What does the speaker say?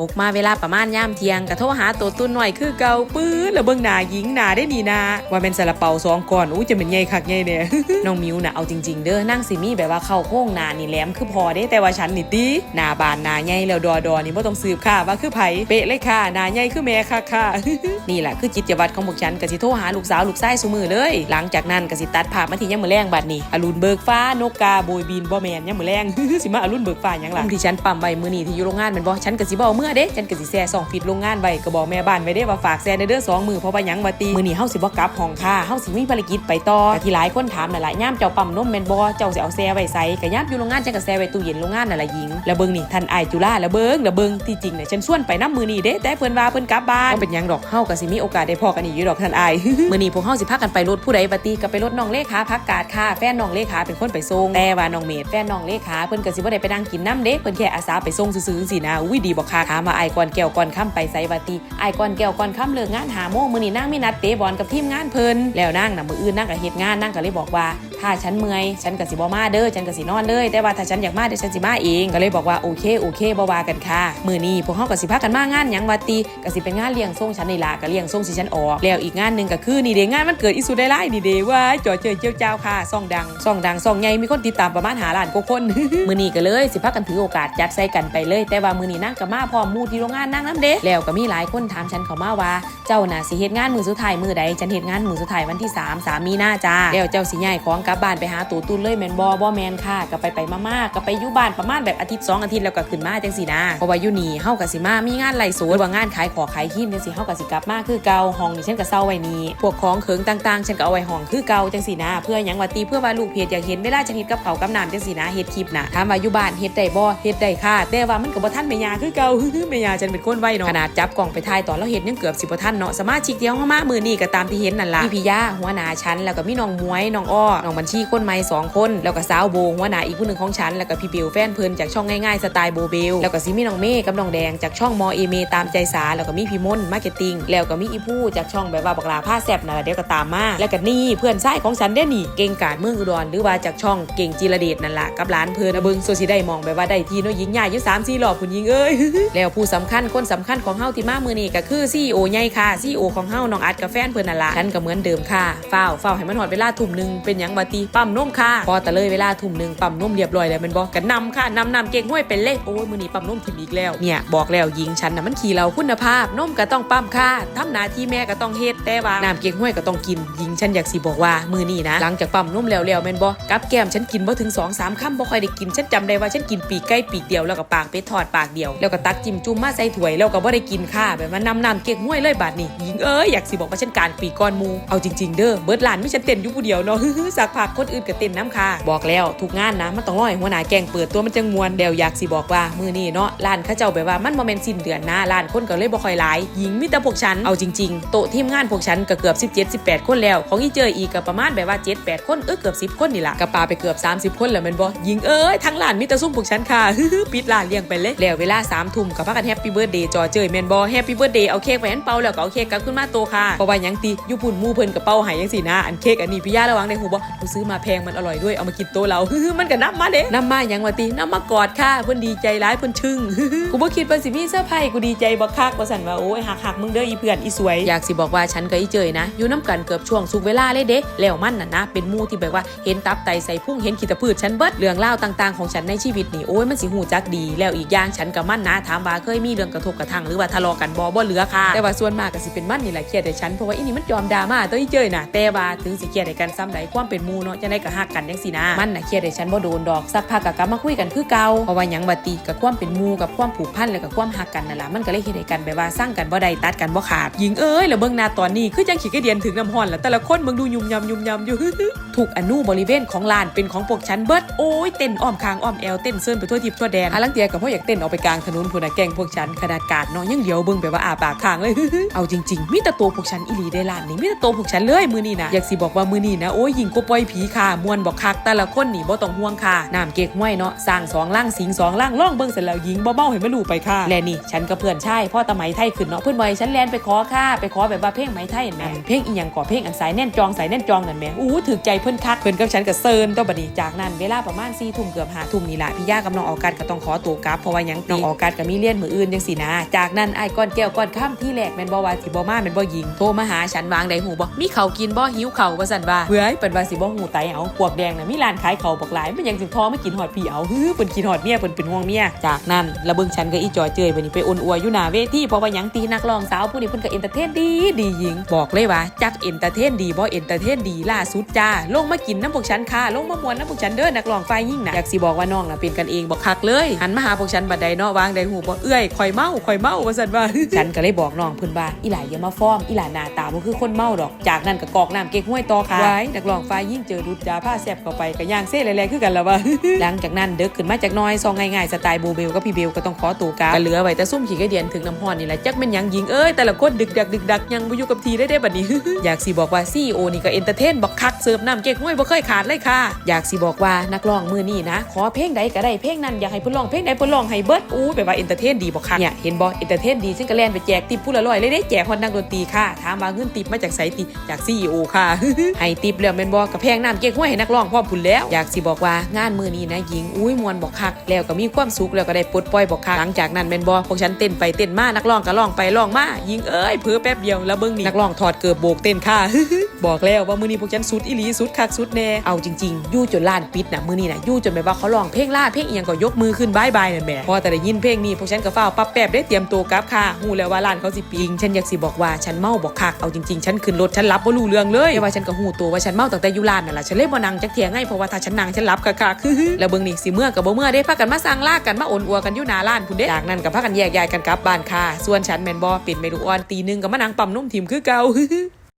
ออกมาเวลาประมาณย่ามเที่ยงกระโทรหาตัวตุ้นหน่อยคือเก่าปื้อแล้วเบิ่งหน้าหญิงหน้าได้ดีนาว่าเป็นซาลาเปาสองก่อนอู้จะเป็นใหญ่คักใหญ่เนี่ยน้องมิวน่ะเอาจริง ๆ เด้อนั่งสิมี่แบบว่าเข้าโค้งหน้านี่แหลมคือพอเด้แต่ว่าฉันนี่ติหน้าบานหน้าใหญ่แล้วดอดอนี่บ่ต้องสืบค่ะว่าคือไผเป๊ะเลยค่ะหน้าใหญ่คือแม่ค่ะค่ะนี่แหละคือจิตวัตรของพวกฉันก็สิโทรหาลูกสาวลูกชายซุมือเลย หลังจากนั้นก็สิตัดภาพมาที่ยามมื้อแรงบัดนี้อรุณเบิกฟ้านกกาโบยบินบ่แม่นยามมื้อแรงสิมาอรุณเบิกฟ้าหยังล่ะที่ฉันปั๊มไว้มื้อนี้ที่อยู่โรงงานแมันบ่ฉันก็สิบ่เอามื่อเด้ฉันกสิแซ่สองฟิตโรงงานไว้ก็บอกแม่บ้านไว้เด้ว่าฝากแซ่ในเด้อสองมือเพราะว่ายังว่าตีมื้อนี้เฮาสิบ่กลับห้องค่ะเฮาสิมีภารกิจไปต่อแต่ที่หลายคนถามนั่นล่ะย่ามเจ้าปั๊มนมแมนบ่เจ้าสิเอาแซ่ไว้ไสก็ย่ามอยู่โรงงานจังก็แซ่ไว้ตู้เย็นโรงงานนั่นล่ะหญิงแล้วเบิ่งนี่ท่านอายจุฬาแล้วเบิ่งแล้วเบิ่งที่จริงน่ะฉันชวนไปนํมื้อนี้เด้แต่เพิ่นว่าเพิ่นกลับบ้านบ่เป็นยังดอกเฮาก็สิมีโอกาสได้พอกันอีกอยู่ดอกท่านอายมือนี้พวกเฮาสิพากันไปรถผู้ใดบัดตีก็ไปรถน้องเลขาพักกาดค่ะแฟนน้องเลขาเป็นคนไปส่งแต่ว่าน้องเมดแฟนน้องเลขาเพิ่นก็สิบ่ได้ไปนั่งกินน้ำเด้เพิ่นแค่อาสาไปส่งซื่อๆสินะอุ้ยดีบ่ค่ะามว่าอายก่อนแก้วก่อนค่ำไปไสบัตีไอ้ก่อนแก้วก่อนค่ำเลิกงานหาโมงมื้อนี้นางมีนัดเตะบอลกับทีมงานเพิ่นแล้วนางน่ะมื้ออื่นนางก็เฮ็ดงานนางก็เลยบอกว่าถ้าฉันเมื่อยฉันก็สิบ่มาเด้อฉันก็สินอนเลยแต่ว่าถ้าฉันอยากมาเดี๋ยวฉันสิมาเองก็เลยบอกว่าโอเคโอเคบ่ว่ากันค่ะมือนี้พวกเฮาก็สิพากันมางานยังว่าติก็สิเป็นงานเลี้ยงส่งฉันนี่ล่ะก็เลี้ยงส่งสิฉันออกแล้วอีกงานหนึ่งก็คือนี่เด้งานมันเกิดอิสุได้ไล่นี่เด้ว่าจ่อเจอเจียวเจ้าค่ะซ่องดังซ่องดังซ่องใหญ่มีคนติดตามประมาณ5ล้านกว่าคนมือนี้ก็เลยสิพากันถือโอกาสจัดใส่กันไปเลย แต่ว่ามือนี้นางก็มาพร้อมมูที่โรงงานนางนํเด้แล้วก็มีหลายคนถามฉันเขามาว่า เจ้าน่ะสิเฮ็ดงานมือสุดท้ายมือใดฉันเฮ็ดงานมือสุดท้ายวันที่ 3 3มีนาจ้าแล้วเจ้าสิย้ายของกลับบ้านไปหาตู่ตุ้นเลยแมนบ่บ่แมนค่ะก็ไปไปๆมาๆก็ไปอยู่บ้านประมาณแบบอาทิตย์สองอาทิตย์แล้วก็ขึ้นมาจังซี่นะเพราะว่าอยู่นี่เฮาก็สิมามีงานไหลสวนว่างานขายของขายครีมจังซี่เฮาก็สิกลับมาคือเก่าห้องนี่ฉันก็เซาไว้นี่พวกของเขิงต่างๆฉันก็เอาไว้ห้องคือเก่าจังซี่นะ เพื่อยังว่าตีเพื่อว่าลูกเพจอยากเห็นเวลาฉันเฮ็ดกับเขากับน้ำจังซี่นะเฮ็ดคลิปนะถามว่าอยู่บ้านเฮ็ดได้บ่เฮ็ดได้ค่ะแต่ว่ามันก็บ่ทันแม่ยาคือเก่าแม่ยาฉันเป็นคนไวเนาะขนาดจับกล่องไปถ่ายตอนเราเฮ็ดยังเกือบสิบ่ทันเนาะสมาชิกที่เฮามามือนี้ก็ตามที่เห็นนั่นล่ะพี่พิยาหัวหน้าฉันแล้วก็มีน้องมวยน้องอ้อน้องบัญชีคนใหม่สองคน แล้วก็สาวโบหัวหน้าอีกผู้หนึ่งของฉัน แล้วก็พี่เบลแฟนเพลินจากช่องง่ายๆสไตล์โบเบล แล้วก็สิมีน้องเมฆกับน้องแดงจากช่องมอเอเมตามใจสา แล้วก็มีพี่มนมาร์เก็ตติ้ง แล้วก็มีอีผู้จากช่องแบบว่าบักลาผ้าแซบนันละเดี๋ยวก็ตามมา แล้วก็นี่เพื่อนชายของฉันเด้นี่ เก่งกาจเมืองอุดรหรือว่าจากช่องเก่งจิรเดชนั่นแหละกับร้านเพลินนะเบิงโซสิได้มองแบบว่าได้ทีเนาะหญิงใหญ่ยู่3 4รอบคุณหญิงเอ้ยแล้วผู้สำคัญคนสำคัญของเฮาที่มามื้อนี้ก็คือ CEO ใหญ่ค่ะ CEO ของเฮาน้องอัดกับแฟนเพิ่นนั่นละฉันก็เหมือนเดิมค่ะฝ้าวฝ้าให้มันฮอดเวลาทุ่มหนึงเป็นยังบ่ติปั๊มนมค่ะ พอแต่เลยเวลาทุ่มหนึ่งปั๊มนมเรียบร้อยแล้วม่นบ่ก็นนำค่ะนำนำเก่งห้วยเป็นเลขโอ้ยมือนี้ปั๊มนมทิมอีกแล้วเนี่ยบอกแล้วหญิงฉันนะมันขี้เราคุณภาพนมก็ต้องปั๊มค่ะทำหน้าที่แม่ก็ต้องเฮ็ดแต่ว่าน้ำเก่งห้วยก็ต้องกินหญิงฉันอยากสิบอกว่ามือนี้นะ หลังจากปั๊มนมแล้วแล้วแม่นบ่กับแก้มฉันกินบ่ถึง2 3คำบ่ค่อยได้กินฉันจำได้ว่าฉันกินปีกไก่ปีกเดียวแล้วก็ปากเป็ดทอดปากเดียว แล้วก็ตักจิ้มจุ่มมาใส่ถ้วยแล้วก็บ่ได้กินค่ะ แบบว่านำน้ำเก๊กห้วยเลยบาดนี้หญิงเอ้ยอยากสิบอกว่าฉันการปีกก้อนมูเอาจริงๆเด้อเบิดหลานไม่ฉันเต้นอยู่ผู้เดียวเนาะสักพักคนอื่นก็เต้นน้ำค่ะ บอกแล้วทุกงานนะมันต้องร้อให้หัวหน้าแกงเปิดตัวมันจังมวนเดวอยากสิบอกว่ามือนี้เนาะร้านเขาเจ้าแบบว่ามันบ่แม่นสิ้นเดือนนะร้านคนก็เลยบ่ค่อยหลายหญิงมีแต่พวกฉันเอาจริงๆโต๊ะทีมงานพวกฉันก็เกือบ17 18 คนแล้ว ของอีเจออีกก็ประมาณแบบว่า7 8คนเออเกือบ10 คนนี่ล่ะก็ปาไปเกือบ 30 คนแล้วม่นบ่หญิงเอ้ยทั้งร้านมีแต่ซุ่มพวกฉันค่ะฮึปิดร้านเลี้ยงไปเลยแล้วเวลา3ทุ่มก็พากันแฮปปี้เบิร์ดเดย์จอเจยแมนบ่แฮปปี้เบิร์ดเดย์เอาเค้กไปใหันเป่าแล้วก็เอาเค้กกลับขึ้นมาโตค่ะเพราะว่ายังติอยู่พุ่นมู่เพิ่นก็เป่าให้จังซี่นะอันเค้กอันนี้พี่ย่าระวังในหูบ่กูซื้อมาแพงมันอร่อยด้วยเอามากินโตะเราฮึมันก็นำมาเด้นำมาหยังว่าตินำมากอดค่ะเพิ่นดีใจหลายเพิ่นชึ่งกูบ่คิดว่าสิมีเซอร์ไพรส์กูดีใจบ่คักว่าซั่นว่าโอ้ยหักๆมึงเด้ออีเพื่อนอีสวยอยากสิบอกว่าฉันกับอีเจยนะอยู่น้ำกันเกือบช่วงสุกเวลาเลยเด้แล้วมันน่ะนะ เป็นมู่ที่แบบว่าเห็นตับไตใส่พุ่งเห็นขีตะพืชฉันเบิดเรื่องเล่าต่าง ๆของฉันในชีวิตนี่โอ้ยมันสิหูจักดี แล้วอีกอย่างฉันกับมันนะถามว่าเคยมีเรื่องกระทบกระทั่งหรือว่าทะเลาะกันบ่บ่เหลือค่ะ แต่ว่าส่วนมากก็สิเป็นมันนี่แหละเครียดให้ฉันเพราะว่าอีนี่มันยอมดราม่าตัวอีเจยนะแต่ว่าถึงสิเครียดให้กันซ้ำใดความเป็นหมู่เนาะจะได้ก็ฮักกันจังซี่นะมันน่ะเครียดให้ฉันบ่โดนดอกสักพักก็กลับมาคุยกันคือเก่าเพราะว่าหยังบัดติกับความเป็นหมู่กับความผูกพันแล้วก็ความฮักกันนั่นล่ะมันก็เลยเฮ็ดให้กันแบบว่าสร้างกันบ่ได้ตัดกันบ่ขาดหญิงเอ้ยแล้วเบิ่งหน้าตอนนี้คือจังขี้กระเดียนถึงน้ำห้อนแล้วแต่ละคนมึงดูยุ่มยำยุ่มยำอยู่ถูกอนุบริเวณของลานเป็นของพวกฉันเบิดโอ้ยเต้นอ้อมคางอ้อมแอวเต้นเซินไปทั่วทิพย์ทั่วแดนอาลังเตียกับพ่ออยากเต้นออกไปกลางถนนพูนะแกล้งพวกฉันขนาดกาดเนาะยังเดียวเบิ่งแบบว่าอาปากค้างเลยเอาจริงๆมีแต่ตัวพวกฉันอีหลีได้ลานนี่มีแต่ตัวพวกฉันเลยมือนี่นะอยากสิบอกว่ามือนี่นะโอ้ยยิงก็ปล่อยผีค่ะมวนบอกคักแต่ละคนนี่บ่ต้องห่วงค่ะน้ำเก๊กห้วยเนาะสร้างสองล่างสิงสองล่างล่องเบิ่งเสร็จแล้วยิงบ่เมาให้มันรู้ไปค่ะและนี่ฉันกับเพื่อนชายพ่อตะไหมไทยขึ้นเนาะเพื่อนบอยฉันแลนไปขอค่ะไปขอแบบว่าเพลงไหมไทยเห็นไหมเพลงอีหยังก่อเพลงอันสายแน่นจองสายแน่นจองนั่นแหมอู้หูถึกใจเพิ่อนคักเพิ่อนกับฉันก็เซิร์นตัวบัดนี้จากนั้นเวลาประมาณ4ทุ่มเกือบ5ทุ่มนี่ละพี่ย่ากับน้องออกัสก็ต้องขอตัวกลับเพราะว่ายังน้องออกัสก็มีเรียนมืออื่นจังซี่นะจากนั้นไอ้ก้อนแก้วก้อนค่ำที่แรกแมนบ่ว่าสิบ่มาแมนบ่ยิงโทรมาหาฉันวางได้หูบ่มีข้าวกินบ่หิวข้าวว่าซั่นว่าเฮ้ยเปิ้นว่าสิบ่หูไตเอาพวกแดงน่ะมีร้านขายเขาบักหลายมันยังสิพอไมากินฮอดพี่เอาฮือเปิ้นกินฮอดเมียเปิ้นเป็นห่วงเมียจากนั้นละเบิงฉันก็อีจอยเจยบัดนี้ไปอ้นอัวอยู่หน้าเวทีเพราะว่ายังตีนักร้องสาวผู้นี้เพิ่นก็เอนเตอร์เทนดีดีหญิงบอกเลยว่าจักเอนเตอร์เทนดีบ่เอนเตอร์เทนดีล่าสุดจ้าลงมากินน้ำพวกฉันค่ะลงมามวนน้ำพวกฉันเด้อนักร้องฝ่ายยิ่งนะอยากสิบอกว่าน้องน่ะเป็นกันเองบอกคักเลยหันมาหาพวกฉันบัดใดเนาะวางใดหูบ่เอื้อยข่อยเมาข่อยเมาว่าซั่นว่าฉันก็เลยบอกน้องเพิ่นว่าอีหลายอย่ามาฟ้อมอีหลาหน้าตาบ่คือคนเมาดอกจากนั้นก็กอกน้ำเก๊กห้วยต่อค่ะไว้นักร้องฝ่ายยิ่งเจอดุดจาผ้าแซ่บเข้าไปก็ย่างเซ่แรงๆคือกันแล้วว่าหลังจากนั้นเด็กขึ้นมาจากน้อยซองง่ายๆสไตล์โบเบลกับพี่เบลก็ต้องขอตัวกลับก็เหลือไว้แต่ซุ่มขี่กระเดียนถึงน้ำห้อนนี่แหละจักแม่นหยังยิงเอ้ยแต่ละคนดึกดักดึกดักยังบ่อยู่กับทีได้ได้บัดนี้ อยากสิบอกว่าซีโอนี่ก็เอนเตอร์เทนบักคักเสิร์ฟน้ำเก๊กห้วยบ่เคยขาดเลยค่ะ อยากสิบอกว่านักร้องมือนี่นะ ขอเพลงใดก็ได้เพลงนั้นอยากให้เพิ่นร้องเพลงใดเพิ่นร้องให้เบิดอู้แบบว่าเอนเตอร์เทนดีบ่คักเนี่ยเห็นบ่เอนเตอร์เทนดีซึ่งก็แล่นไปแจกติปผู้ละร้อยเลยได้แจกฮอนนักดนตรีค่ะถามว่าเงินติปมาจากไสติจากซีโอค่ะให้ติปแล้วแม่นบ่กับแพงน้ำเก๊กห้วยให้นักร้องพร้อมพุ่นแล้ว อยากสิบอกว่างานมือนี้นะหญิงอุ้ยมวนบอกคัก แล้วก็มีความสุขแล้วก็ได้ปลดปล่อยบอกคักหลังจากนั้นแมนบ่พวกฉันเต้นไปเต้นมานักร้องก็ร้องไปร้องมาหญิงเอ้ยเผลอแป๊บเดียวแล้วเบิ่งนี่นักร้องถอดเกือบโบกเต้นค่ะบอกแล้วว่ามือนี้พวกฉันสุดอีหลีสุดคักสุดแน่เอาจริงๆยู่จนล้านปิดนะมือนี้นะยู่จนแบบว่าเขาร้องเพลงล่าเพลงเอียงก็ยกมือขึ้นบายบายนั่นแหละพอแต่ได้ยินเพลงนี้พวกฉันก็ฟ้าปั๊บแป๊บได้เตรียมตัวกลับค่ะฮู้แล้วว่าร้านเขาสิปิงฉันอยากสิบอกว่าฉันเมาบอกคักเอาจริงๆ ฉันขึ้นรถฉันรับบ่รู้เรื่องเลยแต่ว่าฉันก็ฮู้ตัวว่าฉันเมาตั้งแต่ยู่ร้านนั่นแหละฉันเลยบ่นังจักเที่ยไงเพราะว่าถ้าฉันนังฉันรับคักๆแล้วเบิ่งนี่สิเมื่อกับบ่เมื่อได้พากันมาสร้างลากกันมาโอนอัวกันอยู่หน้าร้านพุ่นเด้จากนั้นก็พากันแยกย้ายกันกลับบ้านค่ะ ส่วนฉันแม่นบ่เป็นเมนูอ่อนตีหนึงก็มานังปั๊มนุ่มทิมคือเก่า